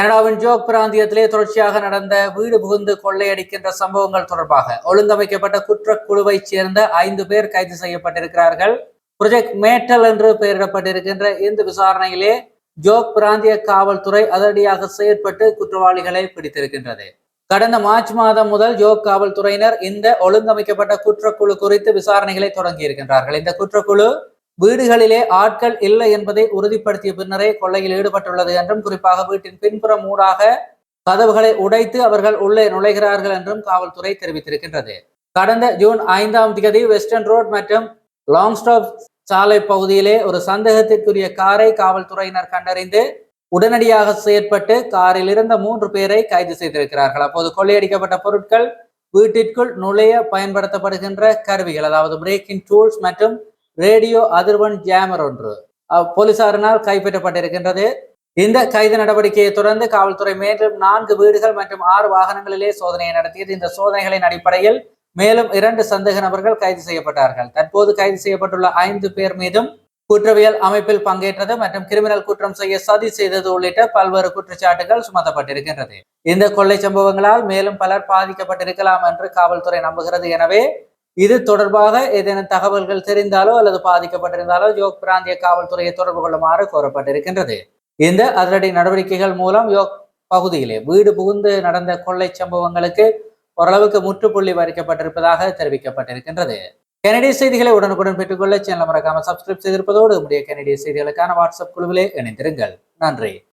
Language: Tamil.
கனடாவின் ஜோக் பிராந்தியத்திலே தொடர்ச்சியாக நடந்த வீடு புகுந்து கொள்ளையடிக்கின்ற சம்பவங்கள் தொடர்பாக ஒழுங்கமைக்கப்பட்ட குற்றக்குழுவைச் சேர்ந்த ஐந்து பேர் கைது செய்யப்பட்டிருக்கிறார்கள். ப்ரொஜெக்ட் மேட்டல் என்று பெயரிடப்பட்டிருக்கின்ற இந்த விசாரணையிலே ஜோக் பிராந்திய காவல்துறை அதிரடியாக செயற்பட்டு குற்றவாளிகளை பிடித்திருக்கின்றது. கடந்த மார்ச் மாதம் முதல் ஜோக் காவல்துறையினர் இந்த ஒழுங்கமைக்கப்பட்ட குற்றக்குழு குறித்து விசாரணைகளை தொடங்கி இருக்கின்றார்கள் இந்த குற்றக்குழு வீடுகளிலே ஆட்கள் இல்லை என்பதை உறுதிப்படுத்திய பின்னரே கொள்ளையில் ஈடுபட்டுள்ளது என்றும் குறிப்பாக வீட்டின் பின்புறம் ஊடாக கதவுகளை உடைத்து அவர்கள் உள்ளே நுழைகிறார்கள் என்றும் காவல்துறை தெரிவித்திருக்கின்றது. கடந்த ஜூன் ஐந்தாம் தேதி வெஸ்டர்ன் ரோட் மற்றும் லாங் ஸ்டாப் சாலை பகுதியிலே ஒரு சந்தேகத்திற்குரிய காரை காவல்துறையினர் கண்டறிந்து உடனடியாக செயற்பட்டு காரில் இருந்த மூன்று பேரை கைது செய்திருக்கிறார்கள். அப்போது கொள்ளையடிக்கப்பட்ட பொருட்கள் வீட்டிற்குள் நுழைய பயன்படுத்தப்படுகின்ற கருவிகள் அதாவது பிரேக்கிங் டூல்ஸ் மற்றும் ரேடியோ அதிர்வன் ஜாமர் ஒன்று. போலீசாரினால் கைப்பற்றப்பட்டிருக்கின்றது. இந்த கைது நடவடிக்கையை தொடர்ந்து காவல்துறை மேலும் நான்கு வீடுகள் மற்றும் ஆறு வாகனங்களிலே சோதனையை நடத்தியது. இந்த சோதனைகளின் அடிப்படையில் மேலும் இரண்டு சந்தேக நபர்கள் கைது செய்யப்பட்டார்கள். தற்போது கைது செய்யப்பட்டுள்ள ஐந்து பேர் மீதும் குற்றவியல் அமைப்பில் பங்கேற்றது மற்றும் கிரிமினல் குற்றம் செய்ய சதி செய்தது உள்ளிட்ட பல்வேறு குற்றச்சாட்டுகள் சுமத்தப்பட்டிருக்கின்றது. இந்த கொள்ளை சம்பவங்களால் மேலும் பலர் பாதிக்கப்பட்டிருக்கலாம் என்று காவல்துறை நம்புகிறது. எனவே இது தொடர்பாக ஏதேனும் தகவல்கள் தெரிந்தாலோ அல்லது பாதிக்கப்பட்டிருந்தாலோ யோக் பிராந்திய காவல்துறையை தொடர்பு கொள்ளுமாறு கோரப்பட்டிருக்கின்றது. இந்த அதிரடி நடவடிக்கைகள் மூலம் யோக் பகுதியிலே வீடு புகுந்து நடந்த கொள்ளை சம்பவங்களுக்கு ஓரளவுக்கு முற்றுப்புள்ளி வைக்கப்பட்டிருப்பதாக தெரிவிக்கப்பட்டிருக்கின்றது. கனடிய செய்திகளை உடனுக்குடன் பெற்றுக்கொள்ள சேனல் மறக்காம சப்ஸ்கிரைப் செய்திருப்பதோடு உடைய கனடிய செய்திகளுக்கான வாட்ஸ்அப் குழுவிலே இணைந்திருங்கள். நன்றி.